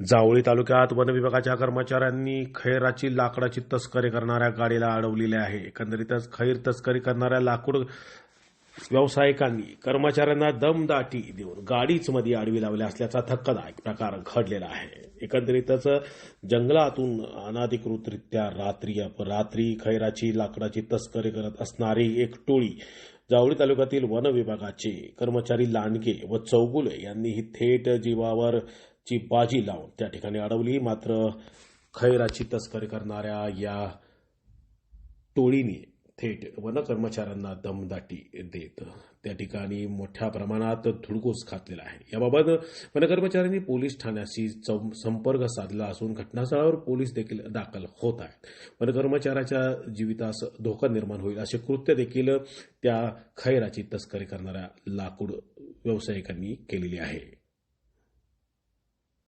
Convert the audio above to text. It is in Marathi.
जावळी तालुक्यात वन विभागाच्या कर्मचाऱ्यांनी खैराची लाकडाची तस्करी करणाऱ्या गाडीला अडवलेली आहे. एकंदरीतच खैर तस्करी करणाऱ्या लाकूड व्यावसायिकांनी कर्मचाऱ्यांना दमदाटी देऊन गाडीच मध्ये आडवी लावल्या असल्याचा धक्कादायक प्रकार घडलेला आहे. एकंदरीतच जंगलातून अनाधिकृतरित्या रात्री अपरात्री खैराची लाकडाची तस्करी करत असणारी एक टोळी जावळी तालुक्यातील वन विभागाचे कर्मचारी लांडगे व चौगुले यांनी ही थेट जीवावर ची बाजी लावून त्या ठिकाणी अडवली. मात्र खैराची तस्करी करणाऱ्या या टोळीने थेट वन कर्मचाऱ्यांना दमदाटी देत त्या ठिकाणी मोठ्या प्रमाणात धुडगूस घातलेला आहे. याबाबत वनकर्मचाऱ्यांनी पोलीस ठाण्याशी संपर्क साधला असून घटनास्थळावर पोलीस देखील दाखल होत आहेत. वनकर्मचाऱ्याच्या जीवितास धोका निर्माण होईल असे कृत्य देखील त्या खैराची तस्करी करणाऱ्या लाकूड व्यावसायिकांनी केलेली आहे.